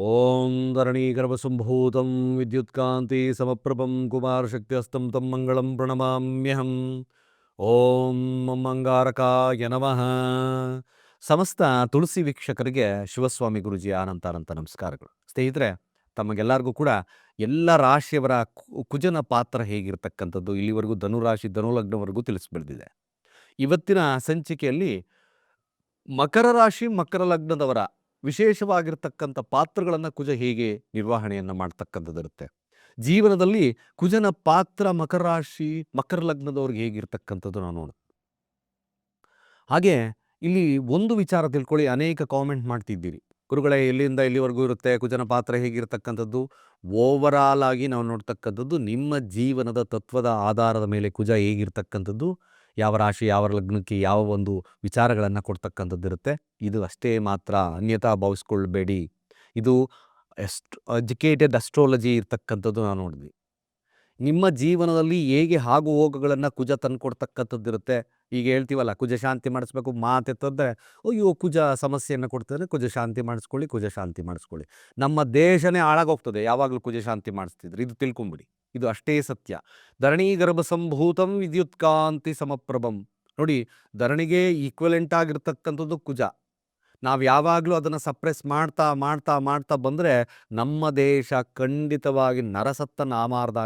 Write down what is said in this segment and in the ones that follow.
ಓಂ ಧರಣೀಗರ್ಭಸಂಭೂತಂ ವಿದ್ಯುತ್ಕಾಂತಿ ಸಮಪ್ರಭಂ ಕುಮಾರಶಕ್ತಿಹಸ್తం ತಂ ಮಂಗಳಂ ಪ್ರಣಮಾಮ್ಯಹಂ ಓಂ ಮಂಗಾರಕಾಯ ನಮಃ ಸಮಸ್ತ ತುಳಸಿ ವೀಕ್ಷಕರಿಗೆ ಶಿವಸ್ವಾಮಿ ಗುರುಜಿ ಆನಂತ ಅನಂತ ನಮಸ್ಕಾರಗಳು. ಸ್ನೇಹಿತರೆ, ತಮಗೆಲ್ಲರಿಗೂ ಕೂಡ ಎಲ್ಲ ರಾಶಿಯವರ ಕುಜನ ಪಾತ್ರ ಹೇಗಿರ್ತಕ್ಕಂಥದ್ದು ಇಲ್ಲಿವರೆಗೂ ಧನುರಾಶಿ, ಧನುಲಗ್ನವರೆಗೂ ತಿಳಿಸ್ಬಿಡ್ದಿದೆ. ಇವತ್ತಿನ ಸಂಚಿಕೆಯಲ್ಲಿ ಮಕರ ರಾಶಿ, ಮಕರ ಲಗ್ನದವರ ವಿಶೇಷವಾಗಿರ್ತಕ್ಕಂಥ ಪಾತ್ರಗಳನ್ನು ಕುಜ ಹೇಗೆ ನಿರ್ವಹಣೆಯನ್ನು ಮಾಡ್ತಕ್ಕಂಥದ್ದಿರುತ್ತೆ. ಜೀವನದಲ್ಲಿ ಕುಜನ ಪಾತ್ರ, ಮಕರ ರಾಶಿ, ಮಕರ ಲಗ್ನದವ್ರಿಗೆ ಹೇಗಿರ್ತಕ್ಕಂಥದ್ದು ನಾವು ನೋಡ ಹಾಗೆ ಇಲ್ಲಿ ಒಂದು ವಿಚಾರ ತಿಳ್ಕೊಳ್ಳಿ, ಅನೇಕ ಕಾಮೆಂಟ್ ಮಾಡ್ತಿದ್ದೀರಿ. ಗುರುಗಳೇ, ಎಲ್ಲಿಂದ ಇಲ್ಲಿವರೆಗೂ ಇರುತ್ತೆ, ಕುಜನ ಪಾತ್ರ ಹೇಗಿರ್ತಕ್ಕಂಥದ್ದು? ಓವರಾಲ್ ಆಗಿ ನಾವು ನೋಡ್ತಕ್ಕಂಥದ್ದು ನಿಮ್ಮ ಜೀವನದ ತತ್ವದ ಆಧಾರದ ಮೇಲೆ ಕುಜ ಹೇಗಿರ್ತಕ್ಕಂಥದ್ದು? ಯಾವ ರಾಶಿ, ಯಾವ ಲಗ್ನಕ್ಕೆ ಯಾವ ಒಂದು ವಿಚಾರಗಳನ್ನು ಕೊಡ್ತಕ್ಕಂಥದ್ದಿರುತ್ತೆ ಇದು ಅಷ್ಟೇ ಮಾತ್ರ ಅನ್ಯತಾ ಭಾವಿಸ್ಕೊಳ್ಬೇಡಿ. ಇದು ಎಸ್ಟ್, ಎಜುಕೇಟೆಡ್ ಅಸ್ಟ್ರಾಲಜಿ ಇರ್ತಕ್ಕಂಥದ್ದು ನಾವು ನೋಡಿದ್ವಿ. ನಿಮ್ಮ ಜೀವನದಲ್ಲಿ ಹೇಗೆ ಹಾಗು ಹೋಗುಗಳನ್ನು ಕುಜ ತಂದ್ಕೊಡ್ತಕ್ಕಂಥದ್ದಿರುತ್ತೆ ಈಗ ಹೇಳ್ತೀವಲ್ಲ, ಕುಜ ಶಾಂತಿ ಮಾಡಿಸ್ಬೇಕು ಮಾತೆತ್ತಂದ್ರೆ ಅಯ್ಯೋ ಕುಜ ಸಮಸ್ಯೆಯನ್ನು ಕೊಡ್ತಾರೆ ಕುಜ ಶಾಂತಿ ಮಾಡಿಸ್ಕೊಳ್ಳಿ, ಕುಜ ಶಾಂತಿ ಮಾಡಿಸ್ಕೊಳ್ಳಿ. ನಮ್ಮ ದೇಶನೇ ಹಾಳಾಗೋಗ್ತದೆ, ಯಾವಾಗಲೂ ಕುಜ ಶಾಂತಿ ಮಾಡಿಸ್ತಿದ್ರು, ಇದು ತಿಳ್ಕೊಂಬಿಡಿ. ಇದು ಅಷ್ಟೇ ಸತ್ಯ. ಧರಣಿ ಗರ್ಭ ಸಂಭೂತಂ ವಿದ್ಯುತ್ಕಾಂತಿ ಸಮಪ್ರಭಂ. ನೋಡಿ, ಧರಣಿಗೆ ಈಕ್ವಲೆಂಟ್ ಆಗಿರ್ತಕ್ಕಂಥದ್ದು ಕುಜ. ನಾವು ಯಾವಾಗಲೂ ಅದನ್ನು ಸಪ್ರೆಸ್ ಮಾಡ್ತಾ ಮಾಡ್ತಾ ಮಾಡ್ತಾ ಬಂದರೆ ನಮ್ಮ ದೇಶ ಖಂಡಿತವಾಗಿ ನರಸತ್ತ ನಾಮಾರ್ಧ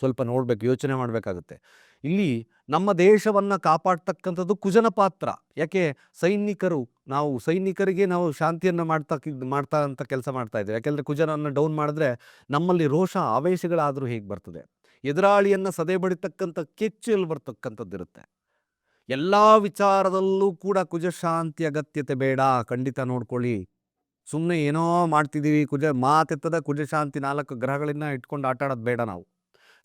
ಸ್ವಲ್ಪ ನೋಡ್ಬೇಕು, ಯೋಚನೆ ಮಾಡಬೇಕಾಗುತ್ತೆ. ಇಲ್ಲಿ ನಮ್ಮ ದೇಶವನ್ನು ಕಾಪಾಡ್ತಕ್ಕಂಥದ್ದು ಕುಜನ ಪಾತ್ರ. ಯಾಕೆ? ಸೈನಿಕರು, ನಾವು ಸೈನಿಕರಿಗೆ ನಾವು ಶಾಂತಿಯನ್ನು ಮಾಡ್ತಾ ಮಾಡ್ತಾ ಅಂತ ಕೆಲಸ ಮಾಡ್ತಾ ಇದ್ದೇವೆ. ಯಾಕೆಂದರೆ ಕುಜನನ್ನು ಡೌನ್ ಮಾಡಿದ್ರೆ ನಮ್ಮಲ್ಲಿ ರೋಷ, ಆವೇಶಗಳಾದರೂ ಹೇಗೆ ಬರ್ತದೆ? ಎದುರಾಳಿಯನ್ನು ಸದೆ ಬಡಿತಕ್ಕಂಥ ಕೆಚ್ಚು ಎಲ್ಲಿ ಬರ್ತಕ್ಕಂಥದ್ದಿರುತ್ತೆ? ಎಲ್ಲ ವಿಚಾರದಲ್ಲೂ ಕೂಡ ಕುಜ ಶಾಂತಿ ಅಗತ್ಯತೆ ಬೇಡ. ಖಂಡಿತ ನೋಡ್ಕೊಳ್ಳಿ. ಸುಮ್ಮನೆ ಏನೋ ಮಾಡ್ತಿದ್ದೀವಿ ಕುಜ ಮಾತೆತ್ತದ ಕುಜ ಶಾಂತಿ ನಾಲ್ಕು ಗ್ರಹಗಳನ್ನ ಇಟ್ಕೊಂಡು ಆಟಾಡೋದು ಬೇಡ ನಾವು.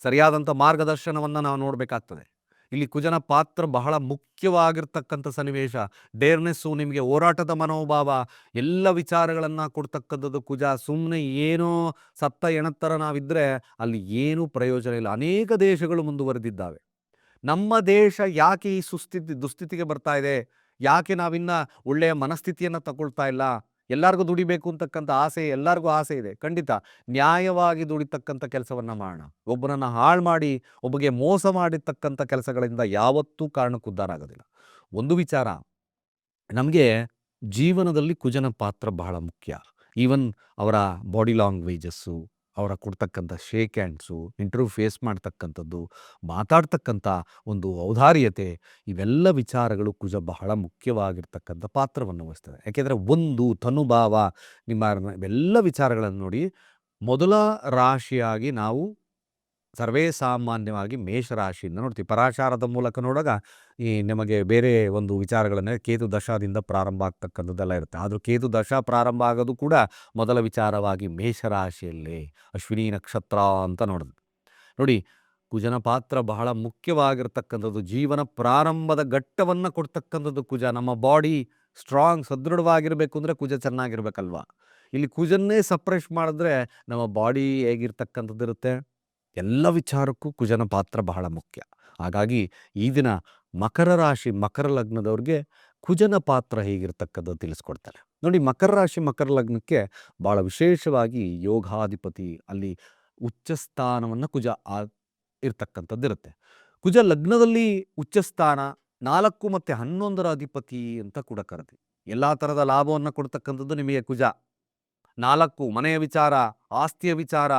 ಸರಿಯಾದಂಥ ಮಾರ್ಗದರ್ಶನವನ್ನು ನಾವು ನೋಡಬೇಕಾಗ್ತದೆ. ಇಲ್ಲಿ ಕುಜನ ಪಾತ್ರ ಬಹಳ ಮುಖ್ಯವಾಗಿರ್ತಕ್ಕಂಥ ಸನ್ನಿವೇಶ. ಡೇರ್ನೆಸ್ಸು ನಿಮಗೆ ಹೋರಾಟದ ಮನೋಭಾವ, ಎಲ್ಲ ವಿಚಾರಗಳನ್ನು ಕೊಡ್ತಕ್ಕಂಥದ್ದು ಕುಜ. ಸುಮ್ಮನೆ ಏನೋ ಸತ್ತ ಎಣತ್ತರ ನಾವಿದ್ದರೆ ಅಲ್ಲಿ ಏನೂ ಪ್ರಯೋಜನ ಇಲ್ಲ. ಅನೇಕ ದೇಶಗಳು ಮುಂದುವರೆದಿದ್ದಾವೆ. ನಮ್ಮ ದೇಶ ಯಾಕೆ ಈ ಸುಸ್ಥಿತಿ ದುಸ್ಥಿತಿಗೆ ಬರ್ತಾ ಇದೆ? ಯಾಕೆ ನಾವಿನ್ನ ಒಳ್ಳೆಯ ಮನಸ್ಥಿತಿಯನ್ನು ತಗೊಳ್ತಾ ಇಲ್ಲ? ಎಲ್ಲರಿಗೂ ದುಡಿಬೇಕು ಅಂತಕ್ಕಂಥ ಆಸೆ, ಎಲ್ಲರಿಗೂ ಆಸೆ ಇದೆ. ಖಂಡಿತ ನ್ಯಾಯವಾಗಿ ದುಡಿತಕ್ಕಂಥ ಕೆಲಸವನ್ನು ಮಾಡೋಣ ಒಬ್ಬನನ್ನು ಹಾಳು ಮಾಡಿ, ಒಬ್ಬಗೆ ಮೋಸ ಮಾಡಿರ್ತಕ್ಕಂಥ ಕೆಲಸಗಳಿಂದ ಯಾವತ್ತೂ ಕಾರಣಕ್ಕೂ ಉದ್ಧಾರ ಆಗೋದಿಲ್ಲ. ಒಂದು ವಿಚಾರ, ನಮಗೆ ಜೀವನದಲ್ಲಿ ಕುಜನ ಪಾತ್ರ ಬಹಳ ಮುಖ್ಯ. ಈವನ್ ಅವರ ಬಾಡಿ ಲ್ಯಾಂಗ್ವೇಜಸ್ಸು ಅವರ ಕೊಡ್ತಕ್ಕಂಥ ಶೇಕ್ ಹ್ಯಾಂಡ್ಸು ಇಂಟರ್ವ್ಯೂ ಫೇಸ್ ಮಾಡ್ತಕ್ಕಂಥದ್ದು, ಮಾತಾಡ್ತಕ್ಕಂಥ ಒಂದು ಔದಾರ್ಯತೆ, ಇವೆಲ್ಲ ವಿಚಾರಗಳು ಕುಜ ಬಹಳ ಮುಖ್ಯವಾಗಿರ್ತಕ್ಕಂಥ ಪಾತ್ರವನ್ನು ವಹಿಸ್ತದೆ. ಯಾಕೆಂದರೆ ಒಂದು ತನುಭಾವ, ನಿಮ್ಮ ಇವೆಲ್ಲ ವಿಚಾರಗಳನ್ನು ನೋಡಿ ಮೊದಲ ರಾಶಿಯಾಗಿ ನಾವು ಸರ್ವೇ ಸಾಮಾನ್ಯವಾಗಿ ಮೇಷರಾಶಿಯಿಂದ ನೋಡ್ತೀವಿ. ಪರಾಚಾರದ ಮೂಲಕ ನೋಡಾಗ ಈ ನಿಮಗೆ ಬೇರೆ ಒಂದು ವಿಚಾರಗಳನ್ನೇ ಕೇತು ದಶಾದಿಂದ ಪ್ರಾರಂಭ ಆಗ್ತಕ್ಕಂಥದ್ದೆಲ್ಲ ಇರುತ್ತೆ. ಆದರೂ ಕೇತು ದಶ ಪ್ರಾರಂಭ ಆಗೋದು ಕೂಡ ಮೊದಲ ವಿಚಾರವಾಗಿ ಮೇಷರಾಶಿಯಲ್ಲಿ. ಅಶ್ವಿನಿ ನಕ್ಷತ್ರ ಅಂತ ನೋಡಿದ್ವಿ ನೋಡಿ, ಕುಜನ ಪಾತ್ರ ಬಹಳ ಮುಖ್ಯವಾಗಿರ್ತಕ್ಕಂಥದ್ದು. ಜೀವನ ಪ್ರಾರಂಭದ ಘಟ್ಟವನ್ನು ಕೊಡ್ತಕ್ಕಂಥದ್ದು ಕುಜ. ನಮ್ಮ ಬಾಡಿ ಸ್ಟ್ರಾಂಗ್, ಸದೃಢವಾಗಿರಬೇಕು ಅಂದರೆ ಕುಜ ಚೆನ್ನಾಗಿರ್ಬೇಕಲ್ವಾ? ಇಲ್ಲಿ ಕುಜನ್ನೇ ಸಪ್ರೆಸ್ ಮಾಡಿದ್ರೆ ನಮ್ಮ ಬಾಡಿ ಹೇಗಿರ್ತಕ್ಕಂಥದ್ದಿರುತ್ತೆ? ಎಲ್ಲ ವಿಚಾರಕ್ಕೂ ಕುಜನ ಪಾತ್ರ ಬಹಳ ಮುಖ್ಯ. ಹಾಗಾಗಿ ಈ ದಿನ ಮಕರ ರಾಶಿ, ಮಕರ ಲಗ್ನದವ್ರಿಗೆ ಕುಜನ ಪಾತ್ರ ಹೇಗಿರ್ತಕ್ಕದ್ದು ತಿಳಿಸ್ಕೊಡ್ತಾರೆ ನೋಡಿ, ಮಕರ ರಾಶಿ, ಮಕರ ಲಗ್ನಕ್ಕೆ ಭಾಳ ವಿಶೇಷವಾಗಿ ಯೋಗಾಧಿಪತಿ ಅಲ್ಲಿ ಉಚ್ಚ ಸ್ಥಾನವನ್ನು ಕುಜ ಆ ಇರ್ತಕ್ಕಂಥದ್ದಿರುತ್ತೆ ಕುಜ ಲಗ್ನದಲ್ಲಿ ಉಚ್ಚ ಸ್ಥಾನ ನಾಲ್ಕು ಮತ್ತು ಹನ್ನೊಂದರ ಅಧಿಪತಿ ಅಂತ ಕೂಡ ಕರೆದಿ. ಎಲ್ಲ ಥರದ ಲಾಭವನ್ನು ಕೊಡ್ತಕ್ಕಂಥದ್ದು ನಿಮಗೆ ಕುಜ. ನಾಲ್ಕು ಮನೆಯ ವಿಚಾರ, ಆಸ್ತಿಯ ವಿಚಾರ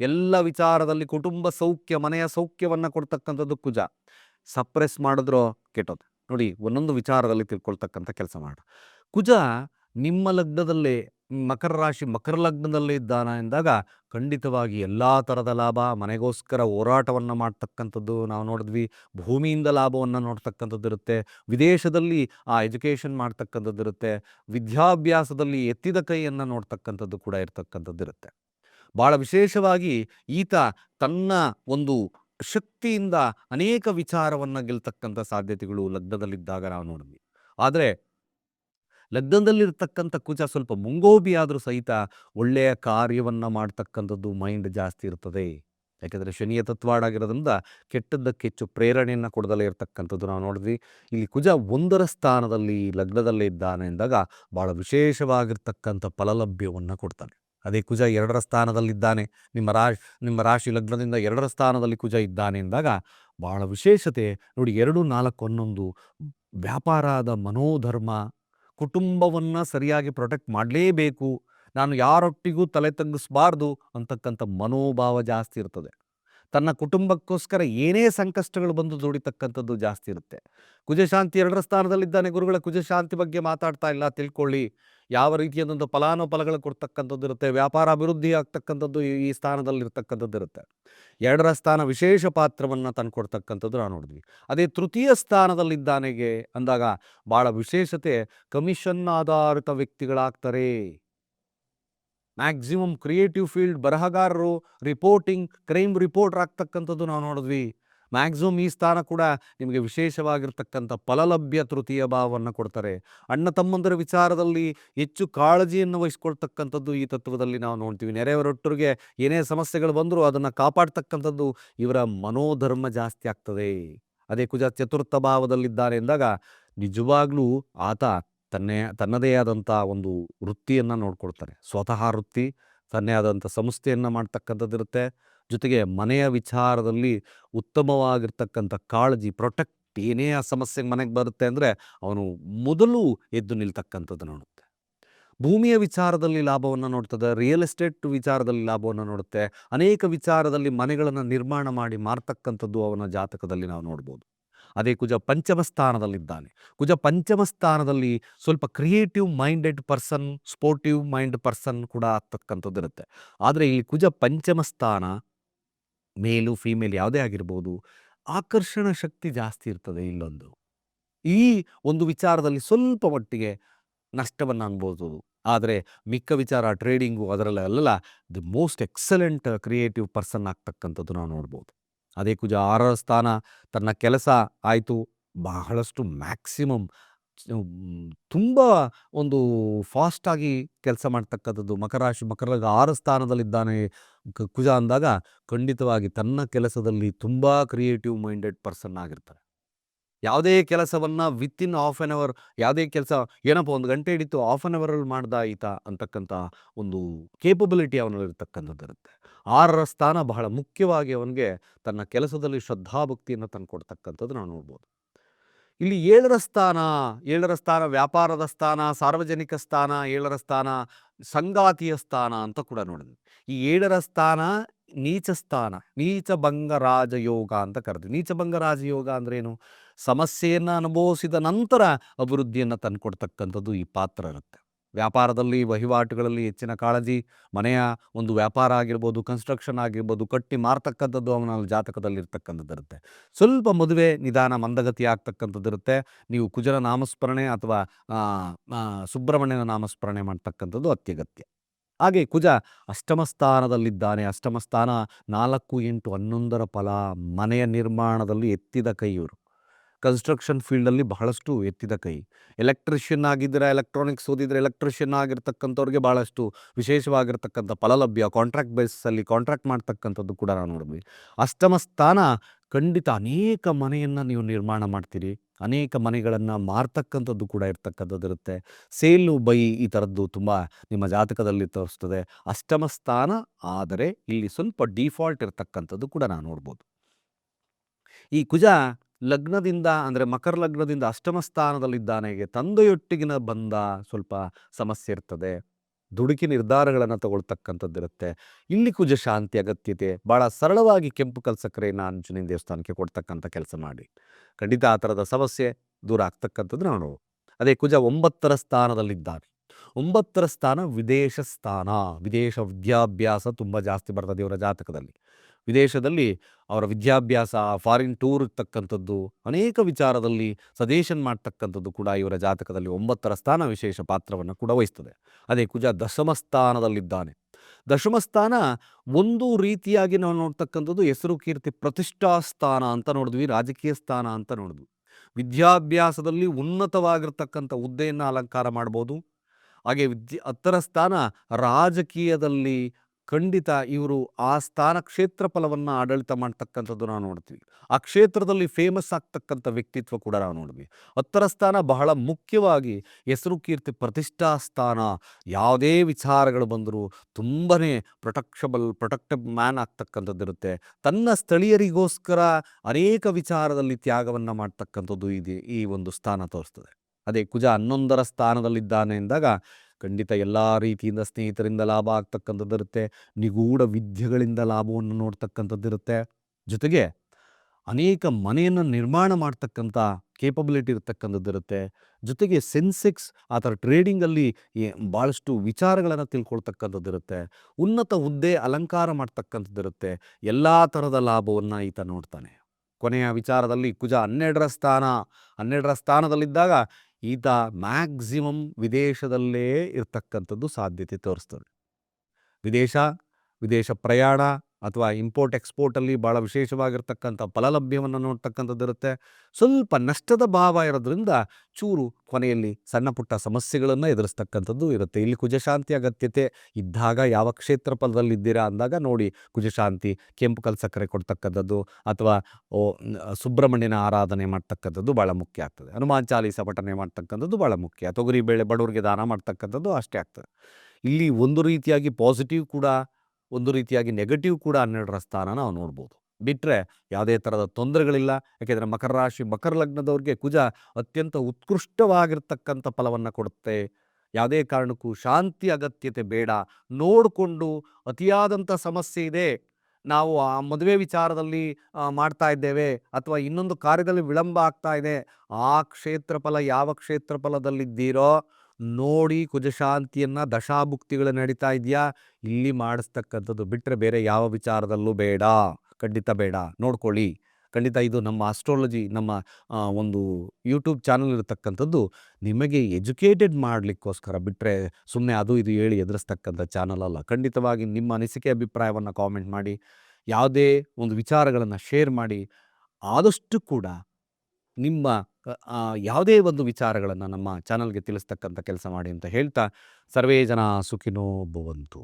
ಎಲ್ಲ ವಿಚಾರದಲ್ಲಿ ಕುಟುಂಬ ಸೌಖ್ಯ, ಮನೆಯ ಸೌಖ್ಯವನ್ನು ಕೊಡ್ತಕ್ಕಂಥದ್ದು ಕುಜ. ಸಪ್ರೆಸ್ ಮಾಡಿದ್ರೋ ಕೆಟ್ಟೋದು. ನೋಡಿ, ಒಂದೊಂದು ವಿಚಾರದಲ್ಲಿ ತಿಳ್ಕೊಳ್ತಕ್ಕಂಥ ಕೆಲಸ ಮಾಡ. ಕುಜ ನಿಮ್ಮ ಲಗ್ನದಲ್ಲಿ, ಮಕರ ರಾಶಿ ಮಕರ ಲಗ್ನದಲ್ಲಿ ಇದ್ದಾನ ಎಂದಾಗ ಖಂಡಿತವಾಗಿ ಎಲ್ಲ ಥರದ ಲಾಭ, ಮನೆಗೋಸ್ಕರ ಹೋರಾಟವನ್ನು ಮಾಡ್ತಕ್ಕಂಥದ್ದು ನಾವು ನೋಡಿದ್ವಿ. ಭೂಮಿಯಿಂದ ಲಾಭವನ್ನು ನೋಡ್ತಕ್ಕಂಥದ್ದು ಇರುತ್ತೆ ವಿದೇಶದಲ್ಲಿ ಆ ಎಜುಕೇಷನ್ ಮಾಡ್ತಕ್ಕಂಥದ್ದು ಇರುತ್ತೆ ವಿದ್ಯಾಭ್ಯಾಸದಲ್ಲಿ ಎತ್ತಿದ ಕೈಯನ್ನು ನೋಡ್ತಕ್ಕಂಥದ್ದು ಕೂಡ ಇರ್ತಕ್ಕಂಥದ್ದು ಇರುತ್ತೆ ಭಾಳ ವಿಶೇಷವಾಗಿ ಈತ ತನ್ನ ಒಂದು ಶಕ್ತಿಯಿಂದ ಅನೇಕ ವಿಚಾರವನ್ನು ಗೆಲ್ತಕ್ಕಂಥ ಸಾಧ್ಯತೆಗಳು ಲಗ್ನದಲ್ಲಿದ್ದಾಗ ನಾವು ನೋಡಿದ್ವಿ. ಆದರೆ ಲಗ್ನದಲ್ಲಿರ್ತಕ್ಕಂಥ ಕುಜ ಸ್ವಲ್ಪ ಮುಂಗೋಬಿ ಆದರೂ ಸಹಿತ ಒಳ್ಳೆಯ ಕಾರ್ಯವನ್ನು ಮಾಡ್ತಕ್ಕಂಥದ್ದು ಮೈಂಡ್ ಜಾಸ್ತಿ ಇರ್ತದೆ. ಯಾಕೆಂದರೆ ಶನಿಯ ತತ್ವಾಡಾಗಿರೋದ್ರಿಂದ ಕೆಟ್ಟದ್ದಕ್ಕೆ ಹೆಚ್ಚು ಪ್ರೇರಣೆಯನ್ನು ಕೊಡದಲ್ಲೇ ಇರತಕ್ಕಂಥದ್ದು ನಾವು ನೋಡಿದ್ವಿ. ಇಲ್ಲಿ ಕುಜ ಒಂದರ ಸ್ಥಾನದಲ್ಲಿ ಲಗ್ನದಲ್ಲೇ ಇದ್ದಾನೆ ಎಂದಾಗ ಭಾಳ ವಿಶೇಷವಾಗಿರ್ತಕ್ಕಂಥ ಫಲಲಭ್ಯವನ್ನು ಕೊಡ್ತಾನೆ. ಅದೇ ಕುಜ ಎರಡರ ಸ್ಥಾನದಲ್ಲಿದ್ದಾನೆ. ನಿಮ್ಮ ರಾಶಿ ನಿಮ್ಮ ರಾಶಿ ಲಗ್ನದಿಂದ ಎರಡರ ಸ್ಥಾನದಲ್ಲಿ ಕುಜ ಇದ್ದಾನೆ ಎಂದಾಗ ಬಹಳ ವಿಶೇಷತೆ. ನೋಡಿ ಎರಡು, ನಾಲ್ಕು ಹನ್ನೊಂದು ವ್ಯಾಪಾರದ ಮನೋಧರ್ಮ, ಕುಟುಂಬವನ್ನು ಸರಿಯಾಗಿ ಪ್ರೊಟೆಕ್ಟ್ ಮಾಡಲೇಬೇಕು. ನಾನು ಯಾರೊಟ್ಟಿಗೂ ತಲೆ ತಗ್ಗಿಸಬಾರ್ದು ಅಂತಕ್ಕಂಥ ಮನೋಭಾವ ಜಾಸ್ತಿ ಇರ್ತದೆ. ತನ್ನ ಕುಟುಂಬಕ್ಕೋಸ್ಕರ ಏನೇ ಸಂಕಷ್ಟಗಳು ಬಂದು ದುಡಿತಕ್ಕಂಥದ್ದು ಜಾಸ್ತಿ ಇರುತ್ತೆ. ಕುಜಶಾಂತಿ ಎರಡರ ಸ್ಥಾನದಲ್ಲಿದ್ದಾನೆ ಗುರುಗಳ, ಕುಜಶಾಂತಿ ಬಗ್ಗೆ ಮಾತಾಡ್ತಾ ಇಲ್ಲ, ತಿಳ್ಕೊಳ್ಳಿ. ಯಾವ ರೀತಿಯಾದಂಥ ಫಲಾನುಫಲಗಳು ಕೊಡ್ತಕ್ಕಂಥದ್ದು ಇರುತ್ತೆ, ವ್ಯಾಪಾರ ಅಭಿವೃದ್ಧಿ ಆಗ್ತಕ್ಕಂಥದ್ದು ಈ- ಸ್ಥಾನದಲ್ಲಿ ಇರ್ತಕ್ಕಂಥದ್ದು ಇರುತ್ತೆ. ಎರಡರ ಸ್ಥಾನ ವಿಶೇಷ ಪಾತ್ರವನ್ನು ತಂದುಕೊಡ್ತಕ್ಕಂಥದ್ದು ನಾವು ನೋಡಿದ್ವಿ. ಅದೇ ತೃತೀಯ ಸ್ಥಾನದಲ್ಲಿದ್ದಾನೆಗೆ ಅಂದಾಗ ಭಾಳ ವಿಶೇಷತೆ, ಕಮಿಷನ್ ಆಧಾರಿತ ವ್ಯಕ್ತಿಗಳಾಗ್ತಾರೆ. ಮ್ಯಾಕ್ಸಿಮಮ್ ಕ್ರಿಯೇಟಿವ್ ಫೀಲ್ಡ್ ಬರಹಗಾರರು ರಿಪೋರ್ಟಿಂಗ್ ಕ್ರೈಮ್ ರಿಪೋರ್ಟರ್ ಆಗ್ತಕ್ಕಂಥದ್ದು ನಾವು ನೋಡಿದ್ವಿ. ಮ್ಯಾಕ್ಸಿಮಮ್ ಈ ಸ್ಥಾನ ಕೂಡ ನಿಮಗೆ ವಿಶೇಷವಾಗಿರ್ತಕ್ಕಂಥ ಫಲಲಭ್ಯ ತೃತೀಯ ಭಾವವನ್ನು ಕೊಡ್ತಾರೆ. ಅಣ್ಣ ತಮ್ಮಂದರ ವಿಚಾರದಲ್ಲಿ ಹೆಚ್ಚು ಕಾಳಜಿಯನ್ನು ವಹಿಸ್ಕೊಳ್ತಕ್ಕಂಥದ್ದು ಈ ತತ್ವದಲ್ಲಿ ನಾವು ನೋಡ್ತೀವಿ. ನೆರೆಯವರೊಟ್ಟರಿಗೆ ಏನೇ ಸಮಸ್ಯೆಗಳು ಬಂದರೂ ಅದನ್ನು ಕಾಪಾಡ್ತಕ್ಕಂಥದ್ದು ಇವರ ಮನೋಧರ್ಮ ಜಾಸ್ತಿ ಆಗ್ತದೆ. ಅದೇ ಕುಜ ಚತುರ್ಥ ಭಾವದಲ್ಲಿದ್ದಾನೆ ಎಂದಾಗ ನಿಜವಾಗ್ಲೂ ಆತ ತನ್ನೇ, ತನ್ನದೇ ಆದಂಥ ಒಂದು ವೃತ್ತಿಯನ್ನು ನೋಡ್ಕೊಳ್ತಾರೆ. ಸ್ವತಃ ವೃತ್ತಿ, ತನ್ನೇ ಆದಂಥ ಸಂಸ್ಥೆಯನ್ನು ಮಾಡ್ತಕ್ಕಂಥದ್ದಿರುತ್ತೆ ಜೊತೆಗೆ ಮನೆಯ ವಿಚಾರದಲ್ಲಿ ಉತ್ತಮವಾಗಿರ್ತಕ್ಕಂಥ ಕಾಳಜಿ, ಪ್ರೊಟೆಕ್ಟ್ ಏನೇ ಆ ಸಮಸ್ಯೆ ಮನೆಗೆ ಬರುತ್ತೆ ಅಂದರೆ ಅವನು ಮೊದಲು ಎದ್ದು ನಿಲ್ತಕ್ಕಂಥದ್ದು ನೋಡುತ್ತೆ. ಭೂಮಿಯ ವಿಚಾರದಲ್ಲಿ ಲಾಭವನ್ನು ನೋಡ್ತದೆ, ರಿಯಲ್ ಎಸ್ಟೇಟ್ ವಿಚಾರದಲ್ಲಿ ಲಾಭವನ್ನು ನೋಡುತ್ತೆ. ಅನೇಕ ವಿಚಾರದಲ್ಲಿ ಮನೆಗಳನ್ನು ನಿರ್ಮಾಣ ಮಾಡಿ ಮಾರ್ತಕ್ಕಂಥದ್ದು ಅವನ ಜಾತಕದಲ್ಲಿ ನಾವು ನೋಡ್ಬೋದು. ಅದೇ ಕುಜ ಪಂಚಮ ಸ್ಥಾನದಲ್ಲಿದ್ದಾನೆ. ಕುಜ ಪಂಚಮ ಸ್ಥಾನದಲ್ಲಿ ಸ್ವಲ್ಪ creative minded person sportive mind person ಕೂಡ ಆಗ್ತಕ್ಕಂಥದ್ದು ಇರುತ್ತೆ ಆದರೆ ಇಲ್ಲಿ ಕುಜ ಪಂಚಮ ಸ್ಥಾನ ಮೇಲು ಫೀಮೇಲ್ ಯಾವುದೇ ಆಗಿರ್ಬೋದು, ಆಕರ್ಷಣ ಶಕ್ತಿ ಜಾಸ್ತಿ ಇರ್ತದೆ ಇಲ್ಲೊಂದು. ಈ ಒಂದು ವಿಚಾರದಲ್ಲಿ ಸ್ವಲ್ಪ ಮಟ್ಟಿಗೆ ನಷ್ಟವನ್ನು ಅನ್ಬೋದು. ಆದರೆ ಮಿಕ್ಕ ವಿಚಾರ ಟ್ರೇಡಿಂಗು ಅದರಲ್ಲೆಲ್ಲ the most excellent creative person ಆಗ್ತಕ್ಕಂಥದ್ದು ನಾವು ನೋಡ್ಬೋದು. ಅದೇ ಕುಜ ಆರರ ಸ್ಥಾನ ತನ್ನ ಕೆಲಸ ಆಯಿತು. ಬಹಳಷ್ಟು ಮ್ಯಾಕ್ಸಿಮಮ್ ತುಂಬ ಒಂದು ಫಾಸ್ಟಾಗಿ ಕೆಲಸ ಮಾಡ್ತಕ್ಕಂಥದ್ದು. ಮಕರಾಶಿ ಮಕರ ಆರ ಸ್ಥಾನದಲ್ಲಿದ್ದಾನೆ ಕುಜ ಅಂದಾಗ ಖಂಡಿತವಾಗಿ ತನ್ನ ಕೆಲಸದಲ್ಲಿ ತುಂಬ ಕ್ರಿಯೇಟಿವ್ ಮೈಂಡೆಡ್ ಪರ್ಸನ್ ಆಗಿರ್ತಾರೆ. ಯಾವುದೇ ಕೆಲಸವನ್ನು within half an hour ಯಾವುದೇ ಕೆಲಸ, ಏನಪ್ಪ ಒಂದು ಗಂಟೆ ಹಿಡಿತು ಹಾಫ್ ಆನ್ ಅವರಲ್ಲಿ ಮಾಡ್ದ ಈತ ಅಂತಕ್ಕಂಥ ಒಂದು ಕೇಪಬಿಲಿಟಿ ಅವನಲ್ಲಿರ್ತಕ್ಕಂಥದ್ದು ಇರುತ್ತೆ. ಆರರ ಸ್ಥಾನ ಬಹಳ ಮುಖ್ಯವಾಗಿ ಅವನಿಗೆ ತನ್ನ ಕೆಲಸದಲ್ಲಿ ಶ್ರದ್ಧಾಭಕ್ತಿಯನ್ನು ತಂದುಕೊಡ್ತಕ್ಕಂಥದ್ದು ನಾವು ನೋಡ್ಬೋದು. ಇಲ್ಲಿ ಏಳರ ಸ್ಥಾನ ಏಳರ ಸ್ಥಾನ ವ್ಯಾಪಾರದ ಸ್ಥಾನ, ಸಾರ್ವಜನಿಕ ಸ್ಥಾನ, ಏಳರ ಸ್ಥಾನ ಸಂಗಾತಿಯ ಸ್ಥಾನ ಅಂತ ಕೂಡ ನೋಡಿದ್ವಿ. ಈ ಏಳರ ಸ್ಥಾನ ನೀಚ ಸ್ಥಾನ ನೀಚ ಭಂಗ ರಾಜಯೋಗ ಅಂತ ಕರೆದ್ವಿ. ನೀಚ ರಾಜಯೋಗ ಅಂದ್ರೇನು? ಸಮಸ್ಯೆಯನ್ನು ಅನುಭವಿಸಿದ ನಂತರ ಅಭಿವೃದ್ಧಿಯನ್ನು ತಂದುಕೊಡ್ತಕ್ಕಂಥದ್ದು ಈ ಪಾತ್ರ ಇರುತ್ತೆ. ವ್ಯಾಪಾರದಲ್ಲಿ, ವಹಿವಾಟುಗಳಲ್ಲಿ ಹೆಚ್ಚಿನ ಕಾಳಜಿ, ಮನೆಯ ಒಂದು ವ್ಯಾಪಾರ ಆಗಿರ್ಬೋದು ಕನ್ಸ್ಟ್ರಕ್ಷನ್ ಆಗಿರ್ಬೋದು, ಕಟ್ಟಿ ಮಾರ್ತಕ್ಕಂಥದ್ದು ಅವನ ಜಾತಕದಲ್ಲಿ ಇರ್ತಕ್ಕಂಥದ್ದು ಸ್ವಲ್ಪ ಮದುವೆ ನಿಧಾನ ಮಂದಗತಿ ಆಗ್ತಕ್ಕಂಥದ್ದು ಇರುತ್ತೆ. ನೀವು ಕುಜರ ನಾಮಸ್ಮರಣೆ ಅಥವಾ ಸುಬ್ರಹ್ಮಣ್ಯನ ನಾಮಸ್ಮರಣೆ ಮಾಡ್ತಕ್ಕಂಥದ್ದು ಅತ್ಯಗತ್ಯ. ಹಾಗೆ ಕುಜ ಅಷ್ಟಮ ಸ್ಥಾನದಲ್ಲಿದ್ದಾನೆ. ಅಷ್ಟಮ ಸ್ಥಾನ ನಾಲ್ಕು ಎಂಟು ಹನ್ನೊಂದರ ಫಲ ಮನೆಯ ನಿರ್ಮಾಣದಲ್ಲಿ ಎತ್ತಿದ ಕೈ ಇವರು ಕನ್ಸ್ಟ್ರಕ್ಷನ್ ಫೀಲ್ಡಲ್ಲಿ ಬಹಳಷ್ಟು ಎತ್ತಿದ ಕೈ. ಎಲೆಕ್ಟ್ರಿಷಿಯನ್ ಆಗಿದ್ದರೆ ಎಲೆಕ್ಟ್ರಾನಿಕ್ಸ್ ಓದಿದರೆ ಎಲೆಕ್ಟ್ರಿಷಿಯನ್ ಆಗಿರ್ತಕ್ಕಂಥವ್ರಿಗೆ ಭಾಳಷ್ಟು ವಿಶೇಷವಾಗಿರ್ತಕ್ಕಂಥ ಫಲಲಭ್ಯ, ಕಾಂಟ್ರಾಕ್ಟ್ ಬೇಸಲ್ಲಿ ಕಾಂಟ್ರಾಕ್ಟ್ ಮಾಡ್ತಕ್ಕಂಥದ್ದು ಕೂಡ ನಾವು ನೋಡಿದ್ವಿ. ಅಷ್ಟಮ ಸ್ಥಾನ ಖಂಡಿತ ಅನೇಕ ಮನೆಯನ್ನು ನೀವು ನಿರ್ಮಾಣ ಮಾಡ್ತೀರಿ. ಅನೇಕ ಮನೆಗಳನ್ನು ಮಾರ್ತಕ್ಕಂಥದ್ದು ಕೂಡ ಇರ್ತಕ್ಕಂಥದ್ದು ಇರುತ್ತೆ. ಸೇಲು, ಬೈ ಈ ಥರದ್ದು ತುಂಬ ನಿಮ್ಮ ಜಾತಕದಲ್ಲಿ ತೋರಿಸ್ತದೆ. ಅಷ್ಟಮ ಸ್ಥಾನ ಆದರೆ ಇಲ್ಲಿ ಸ್ವಲ್ಪ ಡಿಫಾಲ್ಟ್ ಇರತಕ್ಕಂಥದ್ದು ಕೂಡ ನಾವು ನೋಡ್ಬೋದು. ಈ ಕುಜ ಲಗ್ನದಿಂದ ಅಂದರೆ ಮಕರ ಲಗ್ನದಿಂದ ಅಷ್ಟಮ ಸ್ಥಾನದಲ್ಲಿದ್ದಾನೆಗೆ ತಂದೆಯೊಟ್ಟಿಗಿನ ಬಂದ ಸ್ವಲ್ಪ ಸಮಸ್ಯೆ ಇರ್ತದೆ. ದುಡುಕಿ ನಿರ್ಧಾರಗಳನ್ನು ತಗೊಳ್ತಕ್ಕಂಥದ್ದಿರುತ್ತೆ. ಇಲ್ಲಿ ಕುಜ ಶಾಂತಿ ಅಗತ್ಯತೆ. ಭಾಳ ಸರಳವಾಗಿ ಕೆಂಪು ಕಲ್ಸಕ್ಕರೆಯನ್ನು ಆಂಜನೇಯ ದೇವಸ್ಥಾನಕ್ಕೆ ಕೊಡ್ತಕ್ಕಂಥ ಕೆಲಸ ಮಾಡಿ. ಖಂಡಿತ ಆ ಥರದ ಸಮಸ್ಯೆ ದೂರ ಆಗ್ತಕ್ಕಂಥದ್ದು ನಾವು ಅದೇ ಕುಜ ಒಂಬತ್ತರ ಸ್ಥಾನದಲ್ಲಿದ್ದಾನೆ. ಒಂಬತ್ತರ ಸ್ಥಾನ ವಿದೇಶ ಸ್ಥಾನ. ವಿದೇಶ ವಿದ್ಯಾಭ್ಯಾಸ ತುಂಬ ಜಾಸ್ತಿ ಬರ್ತದೆ ಇವರ ಜಾತಕದಲ್ಲಿ. ವಿದೇಶದಲ್ಲಿ ಅವರ ವಿದ್ಯಾಭ್ಯಾಸ ಫಾರಿನ್ ಟೂರ್ ಇರ್ತಕ್ಕಂಥದ್ದು, ಅನೇಕ ವಿಚಾರದಲ್ಲಿ ಸಜೆಷನ್ ಮಾಡ್ತಕ್ಕಂಥದ್ದು ಕೂಡ ಇವರ ಜಾತಕದಲ್ಲಿ ಒಂಬತ್ತರ ಸ್ಥಾನ ವಿಶೇಷ ಪಾತ್ರವನ್ನು ಕೂಡ ವಹಿಸ್ತದೆ. ಅದೇ ಕುಜ ದಶಮ ಸ್ಥಾನದಲ್ಲಿದ್ದಾನೆ. ದಶಮ ಸ್ಥಾನ ಒಂದು ರೀತಿಯಾಗಿ ನಾವು ನೋಡ್ತಕ್ಕಂಥದ್ದು ಹೆಸರು ಕೀರ್ತಿ ಪ್ರತಿಷ್ಠಾ ಸ್ಥಾನ ಅಂತ ನೋಡಿದ್ವಿ, ರಾಜಕೀಯ ಸ್ಥಾನ ಅಂತ ನೋಡಿದ್ವಿ. ವಿದ್ಯಾಭ್ಯಾಸದಲ್ಲಿ ಉನ್ನತವಾಗಿರ್ತಕ್ಕಂಥ ಹುದ್ದೆಯನ್ನು ಅಲಂಕಾರ ಮಾಡ್ಬೋದು. ಹಾಗೆ ವಿದ್ಯೆ ಹತ್ತರ ಸ್ಥಾನ ರಾಜಕೀಯದಲ್ಲಿ ಖಂಡಿತ ಇವರು ಆ ಸ್ಥಾನ ಕ್ಷೇತ್ರ ಫಲವನ್ನು ಆಡಳಿತ ಮಾಡ್ತಕ್ಕಂಥದ್ದು ನಾವು ನೋಡ್ತೀವಿ. ಆ ಕ್ಷೇತ್ರದಲ್ಲಿ ಫೇಮಸ್ ಆಗ್ತಕ್ಕಂಥ ವ್ಯಕ್ತಿತ್ವ ಕೂಡ ನಾವು ನೋಡಿದ್ವಿ. ಹತ್ತರ ಸ್ಥಾನ ಬಹಳ ಮುಖ್ಯವಾಗಿ ಹೆಸರು ಕೀರ್ತಿ ಪ್ರತಿಷ್ಠಾ ಸ್ಥಾನ ಯಾವುದೇ ವಿಚಾರಗಳು ಬಂದರೂ ತುಂಬನೇ ಪ್ರೊಟೆಕ್ಷಬಲ್ ಪ್ರೊಟೆಕ್ಟಬ್ ಮ್ಯಾನ್ ಆಗ್ತಕ್ಕಂಥದ್ದಿರುತ್ತೆ ತನ್ನ ಸ್ಥಳೀಯರಿಗೋಸ್ಕರ ಅನೇಕ ವಿಚಾರದಲ್ಲಿ ತ್ಯಾಗವನ್ನು ಮಾಡ್ತಕ್ಕಂಥದ್ದು ಇದೆ ಈ ಒಂದು ಸ್ಥಾನ ತೋರಿಸ್ತದೆ. ಅದೇ ಕುಜ ಹನ್ನೊಂದರ ಸ್ಥಾನದಲ್ಲಿದ್ದಾನೆ ಎಂದಾಗ ಖಂಡಿತ ಎಲ್ಲ ರೀತಿಯಿಂದ ಸ್ನೇಹಿತರಿಂದ ಲಾಭ ಆಗ್ತಕ್ಕಂಥದ್ದು ಇರುತ್ತೆ. ನಿಗೂಢ ವಿದ್ಯೆಗಳಿಂದ ಲಾಭವನ್ನು ನೋಡ್ತಕ್ಕಂಥದ್ದು ಇರುತ್ತೆ. ಜೊತೆಗೆ ಅನೇಕ ಮನೆಯನ್ನು ನಿರ್ಮಾಣ ಮಾಡ್ತಕ್ಕಂಥ ಕೇಪಬಿಲಿಟಿ ಇರತಕ್ಕಂಥದ್ದು ಇರುತ್ತೆ. ಜೊತೆಗೆ ಸೆನ್ಸೆಕ್ಸ್ ಆ ಥರ ಟ್ರೇಡಿಂಗಲ್ಲಿ ಭಾಳಷ್ಟು ವಿಚಾರಗಳನ್ನು ತಿಳ್ಕೊಳ್ತಕ್ಕಂಥದ್ದು ಇರುತ್ತೆ. ಉನ್ನತ ಹುದ್ದೆ ಅಲಂಕಾರ ಮಾಡ್ತಕ್ಕಂಥದ್ದು ಇರುತ್ತೆ. ಎಲ್ಲ ಥರದ ಲಾಭವನ್ನು ಈತ ನೋಡ್ತಾನೆ. ಕೊನೆಯ ವಿಚಾರದಲ್ಲಿ ಕುಜ ಹನ್ನೆರಡರ ಸ್ಥಾನ. ಹನ್ನೆರಡರ ಸ್ಥಾನದಲ್ಲಿದ್ದಾಗ ಈತ ಮ್ಯಾಕ್ಸಿಮಮ್ ವಿದೇಶದಲ್ಲೇ ಇರ್ತಕ್ಕಂಥದ್ದು ಸಾಧ್ಯತೆ ತೋರಿಸ್ತದೆ. ವಿದೇಶ ವಿದೇಶ ಪ್ರಯಾಣ ಅಥವಾ ಇಂಪೋರ್ಟ್ ಎಕ್ಸ್ಪೋರ್ಟಲ್ಲಿ ಭಾಳ ವಿಶೇಷವಾಗಿರ್ತಕ್ಕಂಥ ಫಲಲಭ್ಯವನ್ನು ನೋಡ್ತಕ್ಕಂಥದ್ದು ಇರುತ್ತೆ. ಸ್ವಲ್ಪ ನಷ್ಟದ ಭಾವ ಇರೋದ್ರಿಂದ ಚೂರು ಕೊನೆಯಲ್ಲಿ ಸಣ್ಣ ಪುಟ್ಟ ಸಮಸ್ಯೆಗಳನ್ನು ಎದುರಿಸ್ತಕ್ಕಂಥದ್ದು ಇರುತ್ತೆ. ಇಲ್ಲಿ ಕುಜಶಾಂತಿ ಅಗತ್ಯತೆ ಇದ್ದಾಗ ಯಾವ ಕ್ಷೇತ್ರ ಫಲದಲ್ಲಿದ್ದೀರಾ ಅಂದಾಗ ನೋಡಿ ಕುಜಶಾಂತಿ, ಕೆಂಪು ಕಲ್ ಸಕ್ಕರೆ ಕೊಡ್ತಕ್ಕಂಥದ್ದು ಅಥವಾ ಓ ಸುಬ್ರಹ್ಮಣ್ಯನ ಆರಾಧನೆ ಮಾಡ್ತಕ್ಕಂಥದ್ದು ಭಾಳ ಮುಖ್ಯ ಆಗ್ತದೆ. ಹನುಮಾನ್ ಚಾಲೀಸ ಪಠನೆ ಮಾಡ್ತಕ್ಕಂಥದ್ದು ಭಾಳ ಮುಖ್ಯ. ತೊಗರಿ, ಬೇಳೆ, ಬಡವರಿಗೆ ದಾನ ಮಾಡ್ತಕ್ಕಂಥದ್ದು ಅಷ್ಟೇ ಆಗ್ತದೆ. ಇಲ್ಲಿ ಒಂದು ರೀತಿಯಾಗಿ ಪಾಸಿಟಿವ್ ಕೂಡ ಒಂದು ರೀತಿಯಾಗಿ ನೆಗೆಟಿವ್ ಕೂಡ ಹನ್ನೆರಡರ ಸ್ಥಾನ ನಾವು ನೋಡ್ಬೋದು. ಬಿಟ್ಟರೆ ಯಾವುದೇ ಥರದ ತೊಂದರೆಗಳಿಲ್ಲ. ಯಾಕೆಂದರೆ ಮಕರ ರಾಶಿ, ಮಕರ ಲಗ್ನದವ್ರಿಗೆ ಕುಜ ಅತ್ಯಂತ ಉತ್ಕೃಷ್ಟವಾಗಿರ್ತಕ್ಕಂಥ ಫಲವನ್ನು ಕೊಡುತ್ತೆ. ಯಾವುದೇ ಕಾರಣಕ್ಕೂ ಶಾಂತಿ, ಅಗತ್ಯತೆ ಬೇಡ. ನೋಡಿಕೊಂಡು ಅತಿಯಾದಂಥ ಸಮಸ್ಯೆ ಇದೆ. ನಾವು ಆ ಮದುವೆ ವಿಚಾರದಲ್ಲಿ ಮಾಡ್ತಾ ಇದ್ದೇವೆ ಅಥವಾ ಇನ್ನೊಂದು ಕಾರ್ಯದಲ್ಲಿ ವಿಳಂಬ ಆಗ್ತಾ ಇದೆ. ಆ ಕ್ಷೇತ್ರಫಲ ಯಾವ ಕ್ಷೇತ್ರಫಲದಲ್ಲಿದ್ದೀರೋ ನೋಡಿ ಕುಜಶಾಂತಿಯನ್ನು ದಶಾಭುಕ್ತಿಗಳು ನಡೀತಾ ಇದೆಯಾ? ಇಲ್ಲಿ ಮಾಡಿಸ್ತಕ್ಕಂಥದ್ದು ಬಿಟ್ಟರೆ ಬೇರೆ ಯಾವ ವಿಚಾರದಲ್ಲೂ ಬೇಡ. ಖಂಡಿತ ಬೇಡ. ನೋಡ್ಕೊಳ್ಳಿ. ಖಂಡಿತ ಇದು ನಮ್ಮ ಆಸ್ಟ್ರಾಲಜಿ ನಮ್ಮ ಒಂದು ಯೂಟ್ಯೂಬ್ ಚಾನಲ್ ಇರತಕ್ಕಂಥದ್ದು ನಿಮಗೆ ಎಜುಕೇಟೆಡ್ ಮಾಡಲಿಕ್ಕೋಸ್ಕರ ಬಿಟ್ಟರೆ ಸುಮ್ಮನೆ ಅದು ಇದು ಹೇಳಿ ಎದುರಿಸ್ತಕ್ಕಂಥ ಚಾನಲ್ ಅಲ್ಲ. ಖಂಡಿತವಾಗಿ ನಿಮ್ಮ ಅನಿಸಿಕೆ ಅಭಿಪ್ರಾಯವನ್ನು ಕಾಮೆಂಟ್ ಮಾಡಿ. ಯಾವುದೇ ಒಂದು ವಿಚಾರಗಳನ್ನು ಶೇರ್ ಮಾಡಿ. ಆದಷ್ಟು ಕೂಡ ನಿಮ್ಮ ಯಾವುದೇ ಒಂದು ವಿಚಾರಗಳನ್ನು ನಮ್ಮ ಚಾನಲ್ಗೆ ತಿಳಿಸ್ತಕ್ಕಂಥ ಕೆಲಸ ಮಾಡಿ ಅಂತ ಹೇಳ್ತಾ, ಸರ್ವೇ ಜನ ಸುಖಿನೋ ಭವಂತು.